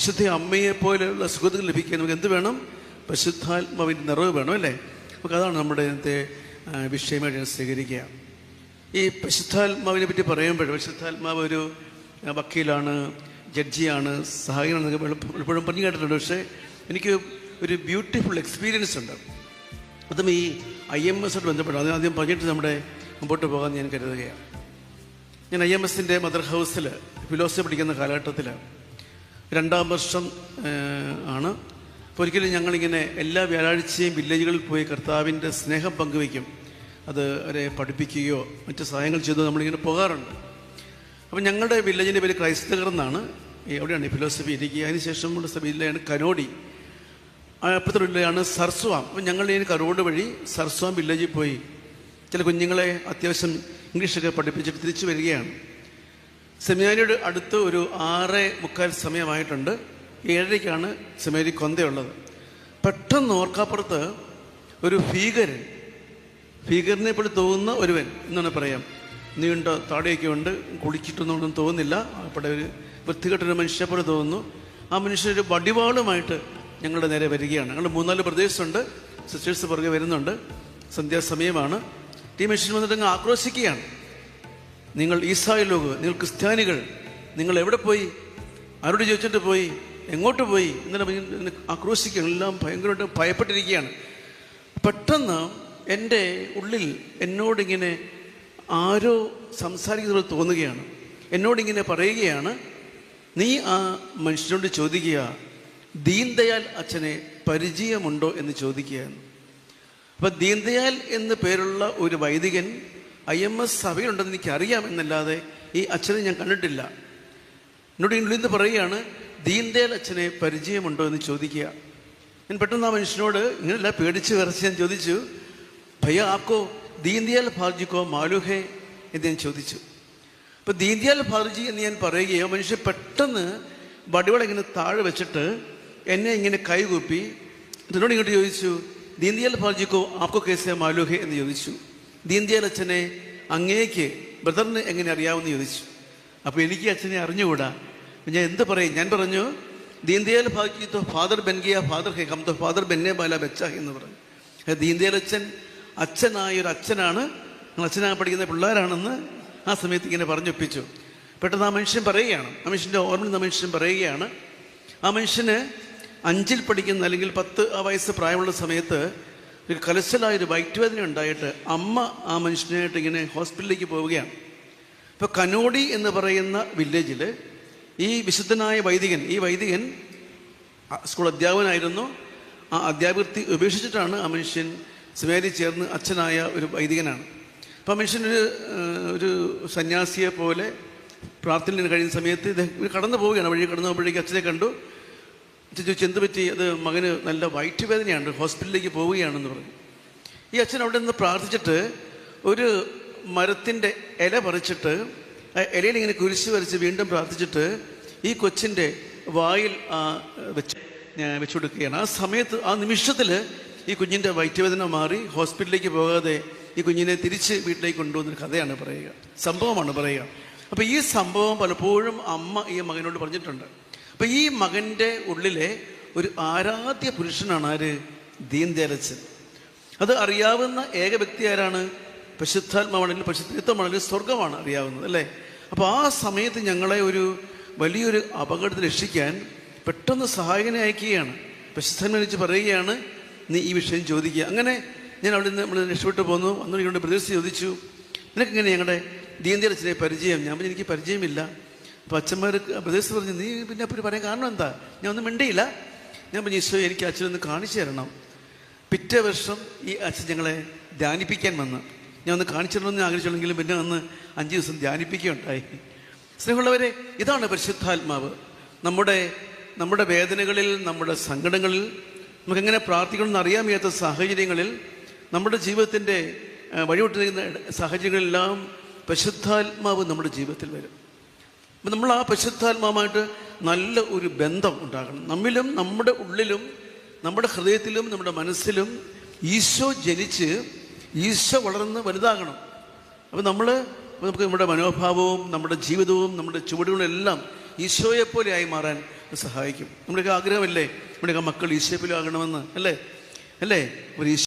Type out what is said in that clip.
പരിശുദ്ധ അമ്മയെ പോലെയുള്ള സുഖതകൾ ലഭിക്കാൻ നമുക്ക് എന്ത് വേണം? പരിശുദ്ധാത്മാവിന്റെ നിറവ് വേണം അല്ലേ? നമുക്ക് അതാണ് നമ്മുടെ ഇന്നത്തെ വിഷയമായിട്ട് ഞാൻ സ്വീകരിക്കുക. ഈ പരിശുദ്ധാത്മാവിനെ പറ്റി പറയുമ്പോൾ പരിശുദ്ധാത്മാവ് ഒരു വക്കീലാണ് ജഡ്ജിയാണ് സഹായിയാണ് എന്നൊക്കെ എപ്പോഴും പറഞ്ഞു കേട്ടിട്ടുണ്ട്. പക്ഷേ എനിക്ക് ഒരു ബ്യൂട്ടിഫുൾ എക്സ്പീരിയൻസ് ഉണ്ട്. അതും ഈ ഐ എം എസ് ആയിട്ട് ബന്ധപ്പെട്ട് അത് ആദ്യം പറഞ്ഞിട്ട് നമ്മുടെ മുമ്പോട്ട് പോകാൻ ഞാൻ കരുതുകയാണ്. ഞാൻ ഐ എം എസിന്റെ മദർ ഹൗസിൽ ഫിലോസഫി പഠിക്കുന്ന കാലഘട്ടത്തിൽ രണ്ടാം വർഷം ആണ്. അപ്പോൾ ഒരിക്കലും ഞങ്ങളിങ്ങനെ എല്ലാ വ്യാഴാഴ്ചയും വില്ലേജുകളിൽ പോയി കർത്താവിന്റെ സ്നേഹം പങ്കുവയ്ക്കും. അത് അവരെ പഠിപ്പിക്കുകയോ മറ്റ് സഹായങ്ങൾ ചെയ്തോ നമ്മളിങ്ങനെ പോകാറുണ്ട്. അപ്പം ഞങ്ങളുടെ വില്ലേജിന്റെ പേര് ക്രൈസ്തകർ എന്നാണ്. എവിടെയാണ് ഈ ഫിലോസഫി ഇരിക്കുക. അതിനുശേഷമുള്ള സഭയിലാണ് കനോടി. ആ, അപ്പുറത്തെ വില്ലേജാണ് സർസ്വാം. അപ്പം ഞങ്ങൾ ഈ കരോട് വഴി സർസ്വാം വില്ലേജിൽ പോയി. ചില കുഞ്ഞുങ്ങളെ അത്യാവശ്യം ഇംഗ്ലീഷൊക്കെ പഠിപ്പിച്ചിട്ട് തിരിച്ചു വരികയാണ്. സെമിനാരിയുടെ അടുത്ത് ഒരു ആറ് മുക്കാൽ സമയമായിട്ടുണ്ട്. ഏഴരയ്ക്കാണ് സെമിനാരി കൊന്തയുള്ളത്. പെട്ടെന്ന് ഓർക്കാപ്പുറത്ത് ഒരു ഭീകരൻ ഭീകരനെ പോലെ തോന്നുന്ന ഒരുവൻ എന്നാണ് പറയാം. നീണ്ട താടിയൊക്കെ ഉണ്ട് കുളിച്ചിട്ടൊന്നും തോന്നുന്നില്ല. അവിടെ ഒരു വൃത്തികെട്ടൊരു മനുഷ്യനെ പോലെ തോന്നുന്നു. ആ മനുഷ്യനൊരു വടിവാളുമായിട്ട് ഞങ്ങളുടെ നേരെ വരികയാണ്. ഞങ്ങൾ മൂന്നാൽ പ്രദേശമുണ്ട്. സിസ്റ്റേഴ്സ് പുറകെ വരുന്നുണ്ട്. സന്ധ്യാസമയമാണ്. ടീം മെഷീൻ വന്നിട്ട് അങ്ങ് ആക്രോശിക്കുകയാണ്. നിങ്ങൾ ഈസായ ലോക് നിങ്ങൾ ക്രിസ്ത്യാനികൾ നിങ്ങൾ എവിടെ പോയി? ആരോട് ചോദിച്ചിട്ട് പോയി? എങ്ങോട്ട് പോയി? പറഞ്ഞ് ആക്രോശിക്കുക എല്ലാം ഭയങ്കരമായിട്ട് ഭയപ്പെട്ടിരിക്കുകയാണ്. പെട്ടെന്ന് എന്റെ ഉള്ളിൽ എന്നോടിങ്ങനെ ആരോ സംസാരിക്കുന്നത് തോന്നുകയാണ്. എന്നോടിങ്ങനെ പറയുകയാണ് നീ ആ മനുഷ്യനോട് ചോദിക്കുക ദീൻദയാൽ അച്ഛനെ പരിചയമുണ്ടോ? എന്ന് ചോദിക്കുകയാണ്. അപ്പം ദീൻദയാൽ എന്ന് പേരുള്ള ഒരു വൈദികൻ ഐ എം എസ് സഭയിലുണ്ടെന്ന് എനിക്കറിയാമെന്നല്ലാതെ ഈ അച്ഛനെ ഞാൻ കണ്ടിട്ടില്ല. എന്നോട് ഇന്ന് പറയുകയാണ് ദീൻദയാൽ അച്ഛനെ പരിചയമുണ്ടോ എന്ന് ചോദിക്കുക. ഞാൻ പെട്ടെന്ന് ആ മനുഷ്യനോട് ഇങ്ങനെയല്ല പേടിച്ച് വിറച്ച് ഞാൻ ചോദിച്ചു ഭയ്യ ആക്കോ ദീൻദയാൽ ഭാർജിക്കോ മാലുഹേ? എന്ന് ഞാൻ ചോദിച്ചു. അപ്പോൾ ദീൻദയാൽ ഭാർജി എന്ന് ഞാൻ പറയുകയോ മനുഷ്യൻ പെട്ടെന്ന് വടിവള ഇങ്ങനെ താഴെ വെച്ചിട്ട് എന്നെ ഇങ്ങനെ കൈകൂപ്പി. എന്നോട് ഇങ്ങോട്ട് ചോദിച്ചു ദീൻദയാൽ ഭാർജിക്കോ ആപ്കോ കേസേ മാലുഹേ? എന്ന് ചോദിച്ചു. ദീൻദയാൽ അച്ഛനെ അങ്ങേക്ക് ബ്രദറിന് എങ്ങനെ അറിയാമെന്ന് ചോദിച്ചു. അപ്പോൾ എനിക്ക് അച്ഛനെ അറിഞ്ഞുകൂടാ. ഞാൻ എന്ത് പറയും? ഞാൻ പറഞ്ഞു ദീൻദയാൽ ഭാഗ്യ ഫാദർ ബെൻഗിയ ഫാദർ ഹേ ഹം തോ ഫാദർ ബെന്നെ ബാല ബച്ച എന്ന് പറഞ്ഞു. ദീൻദയാൽ അച്ഛൻ അച്ഛനായ ഒരു അച്ഛനാണ്. നിങ്ങൾ അച്ഛനാ പഠിക്കുന്ന പിള്ളേരാണെന്ന് ആ സമയത്ത് ഇങ്ങനെ പറഞ്ഞൊപ്പിച്ചു. പെട്ടെന്ന് ആ മനുഷ്യൻ പറയുകയാണ്. ആ മനുഷ്യന്റെ ഓർമ്മയിൽ ആ മനുഷ്യൻ പറയുകയാണ് ആ മനുഷ്യന് അഞ്ചിൽ പഠിക്കുന്ന അല്ലെങ്കിൽ പത്ത് ആ വയസ്സ് പ്രായമുള്ള സമയത്ത് ഒരു കലശലായ ഒരു വയറ്റുവേദന ഉണ്ടായിട്ട് അമ്മ ആ മനുഷ്യനായിട്ട് ഇങ്ങനെ ഹോസ്പിറ്റലിലേക്ക് പോവുകയാണ്. ഇപ്പോൾ കനോടി എന്ന് പറയുന്ന വില്ലേജിൽ ഈ വിശുദ്ധനായ വൈദികൻ ഈ വൈദികൻ സ്കൂൾ അധ്യാപകനായിരുന്നു. ആ അധ്യാപകൃത്തി ഉപേക്ഷിച്ചിട്ടാണ് ആ മനുഷ്യൻ സിമേരി ചേർന്ന് അച്ഛനായ ഒരു വൈദികനാണ്. അപ്പോൾ ആ മനുഷ്യനൊരു ഒരു സന്യാസിയെ പോലെ പ്രാർത്ഥനയിൽ കഴിയുന്ന സമയത്ത് ഇദ്ദേഹം കടന്നു പോവുകയാണ്. വഴി കടന്നു പോകുമ്പോഴേക്ക് അച്ഛനെ കണ്ടു. ചോദിച്ചു എന്ത് പറ്റി? അത് മകന് നല്ല വയറ്റുവേദനയാണ് ഹോസ്പിറ്റലിലേക്ക് പോവുകയാണെന്ന് പറഞ്ഞു. ഈ അച്ഛൻ അവിടെ നിന്ന് പ്രാർത്ഥിച്ചിട്ട് ഒരു മരത്തിന്റെ ഇല പറിച്ചിട്ട് ഇലയിൽ ഇങ്ങനെ കുരിശ് വരച്ച് വീണ്ടും പ്രാർത്ഥിച്ചിട്ട് ഈ കൊച്ചിന്റെ വായിൽ വെച്ച് വെച്ചു കൊടുക്കുകയാണ്. ആ സമയത്ത് ആ നിമിഷത്തിൽ ഈ കുഞ്ഞിന്റെ വയറ്റുവേദന മാറി ഹോസ്പിറ്റലിലേക്ക് പോകാതെ ഈ കുഞ്ഞിനെ തിരിച്ച് വീട്ടിലേക്ക് കൊണ്ടുവന്നൊരു കഥയാണ് പറയുക. സംഭവമാണ് പറയുക. അപ്പോൾ ഈ സംഭവം പലപ്പോഴും അമ്മ ഈ മകനോട് പറഞ്ഞിട്ടുണ്ട്. അപ്പോൾ ഈ മകന്റെ ഉള്ളിലെ ഒരു ആരാധ്യ പുരുഷനാണ് ആര്? ദീൻദയാലച്ചൻ അത് അറിയാവുന്ന ഏക വ്യക്തി ആരാണ്? പശുദ്ധാത്മാവാണെങ്കിലും പശുത്വമാണെങ്കിലും സ്വർഗമാണ് അറിയാവുന്നത് അല്ലേ? അപ്പോൾ ആ സമയത്ത് ഞങ്ങളെ ഒരു വലിയൊരു അപകടത്തിൽ രക്ഷിക്കാൻ പെട്ടെന്ന് സഹായകനെ അയക്കുകയാണ്. പരിശുദ്ധൻ വെച്ച് പറയുകയാണ് നീ ഈ വിഷയം ചോദിക്കുക. അങ്ങനെ ഞാൻ അവിടെ നിന്ന് നമ്മൾ രക്ഷപ്പെട്ടു പോന്നു. അന്നു കൊണ്ട് പ്രദേശത്ത് ചോദിച്ചു നിനക്കിങ്ങനെ ഞങ്ങളുടെ ദീന്തിയച്ചനെ പരിചയം? ഞാൻ എനിക്ക് പരിചയമില്ല. അപ്പോൾ അച്ഛന്മാർ പ്രദേശത്ത് പറഞ്ഞു നീ പിന്നെ അപ്പം പറയാൻ കാരണം എന്താ? ഞാൻ ഒന്നും മിണ്ടിയില്ല. ഞാൻ പറഞ്ഞു ഈശോ എനിക്ക് അച്ഛനൊന്ന് കാണിച്ചു തരണം. പിറ്റേ വർഷം ഈ അച്ഛൻ ഞങ്ങളെ ധ്യാനിപ്പിക്കാൻ വന്ന്. ഞാൻ ഒന്ന് കാണിച്ചു തരണമെന്ന് ആഗ്രഹിച്ചുള്ളെങ്കിലും പിന്നെ അന്ന് അഞ്ച് ദിവസം ധ്യാനിപ്പിക്കുകയുണ്ടായി. സ്നേഹമുള്ളവരെ ഇതാണ് പരിശുദ്ധാത്മാവ്. നമ്മുടെ നമ്മുടെ വേദനകളിൽ നമ്മുടെ സങ്കടങ്ങളിൽ നമുക്കെങ്ങനെ പ്രാർത്ഥിക്കണമെന്ന് അറിയാൻ വയ്യാത്ത സാഹചര്യങ്ങളിൽ നമ്മുടെ ജീവിതത്തിന്റെ വഴിവിട്ടിരിക്കുന്ന സാഹചര്യങ്ങളെല്ലാം പരിശുദ്ധാത്മാവ് നമ്മുടെ ജീവിതത്തിൽ വരും. അപ്പം നമ്മൾ ആ പരിശുദ്ധാത്മാവുമായിട്ട് നല്ല ഒരു ബന്ധം ഉണ്ടാകണം. നമ്മിലും നമ്മുടെ ഉള്ളിലും നമ്മുടെ ഹൃദയത്തിലും നമ്മുടെ മനസ്സിലും ഈശോ ജനിച്ച് ഈശോ വളർന്ന് വലുതാകണം. അപ്പം നമ്മൾ നമുക്ക് നമ്മുടെ മനോഭാവവും നമ്മുടെ ജീവിതവും നമ്മുടെ ചുവടുകളും എല്ലാം ഈശോയെപ്പോലെ ആയി മാറാൻ സഹായിക്കും. നമ്മുടെയൊക്കെ ആഗ്രഹമല്ലേ? നമ്മുടെയൊക്കെ മക്കൾ ഈശോപ്പിലാകണമെന്ന് അല്ലേ? അല്ലേ? ഒരു ഈശോ